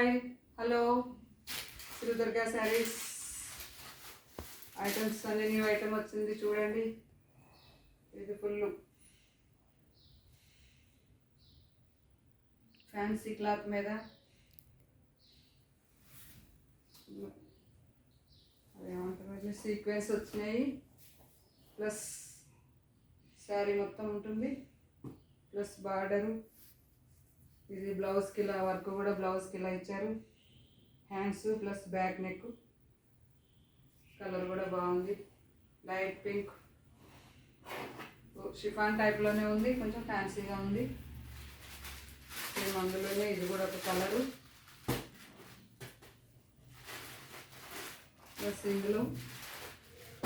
Hi hello Shri Durga sarees items అన్ని new item వచ్చింది చూడండి. ఇది ఫుల్ ఫ్యాన్సీ క్లాత్ మీద. అదేమంటారు? సీక్వెన్స్ వచ్చినాయి. ప్లస్ శారీ మొత్తం ఉంటుంది. ప్లస్ బార్డరు ఇది బ్లౌజ్కి ఇలా వర్క్ కూడా బ్లౌజ్కి ఇలా ఇచ్చారు. Hands plus back neck colour కూడా బాగుంది. లైట్ పింక్ షిఫాన్ టైప్లోనే ఉంది. కొంచెం ఫ్యాన్సీగా ఉంది. సేమ్ అందులోనే ఇది కూడా ఒక కలరు ప్లస్ ఇందులో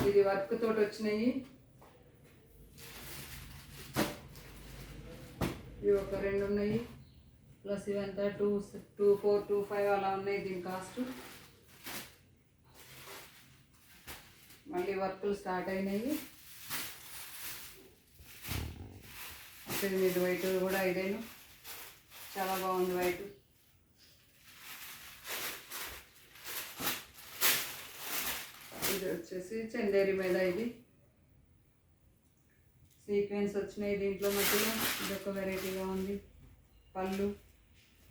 ఇది వర్క్ తోటి వచ్చినాయి. ఇవి ఒక రెండు ఉన్నాయి. ప్లస్ ఇవంతా two two four two five అలా ఉన్నాయి దీని కాస్ట్. మళ్ళీ వర్కులు స్టార్ట్ అయినాయి. ఇది ఇది వైట్ కూడా ఇదేను. చాలా బాగుంది వైట్. ఇది వచ్చేసి చందేరి మీద ఇది. సీక్వెన్స్ వచ్చినాయి దీంట్లో మధ్యలో. ఇదొక వెరైటీగా ఉంది. పళ్ళు.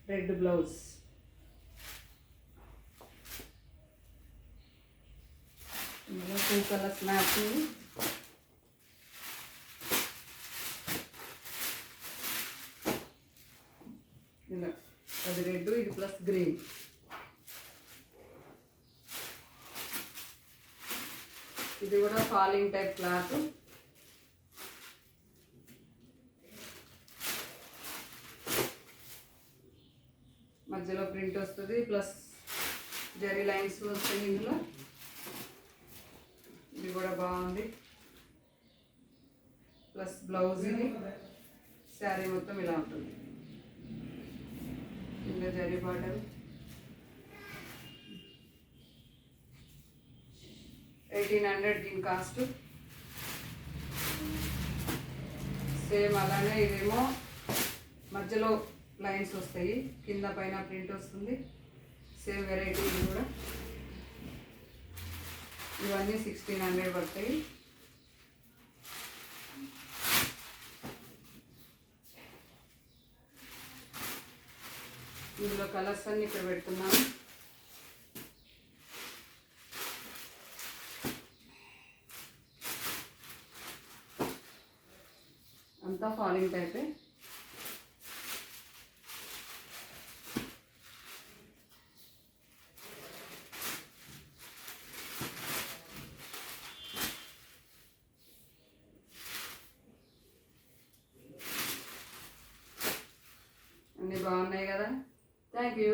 Red blouse. ఇందులో టూ కలర్స్ మ్యాచింగ్ ఇలా అది రెడ్ ఇది ప్లస్ గ్రీన్ ఇది కూడా ఫాలింగ్ టైప్ క్లాత్ మధ్యలో ప్రింట్ వస్తుంది ప్లస్ జరీ లైన్స్ వస్తాయి ఇందులో. ఇది కూడా బాగుంది. ప్లస్ బ్లౌజ్ ఇది. శారీ మొత్తం ఇలా ఉంటుంది. కింద జరీ బార్డర్ ఎయిటీన్ హండ్రెడ్ దీని కాస్ట్ సేమ్ అలానే ఇదేమో మధ్యలో లైన్స్ వస్తాయి. కింద పైన ప్రింట్ వస్తుంది. సేమ్ వెరైటీ కూడా. ఇవన్నీ సిక్స్టీన్ హండ్రెడ్ పడతాయి. ఇందులో కలర్స్ అన్ని ఇక్కడ పెడుతున్నాను. అంతా ఫాలింగ్ టైపే అన్నీ బాగున్నాయి కదా థ్యాంక్ యూ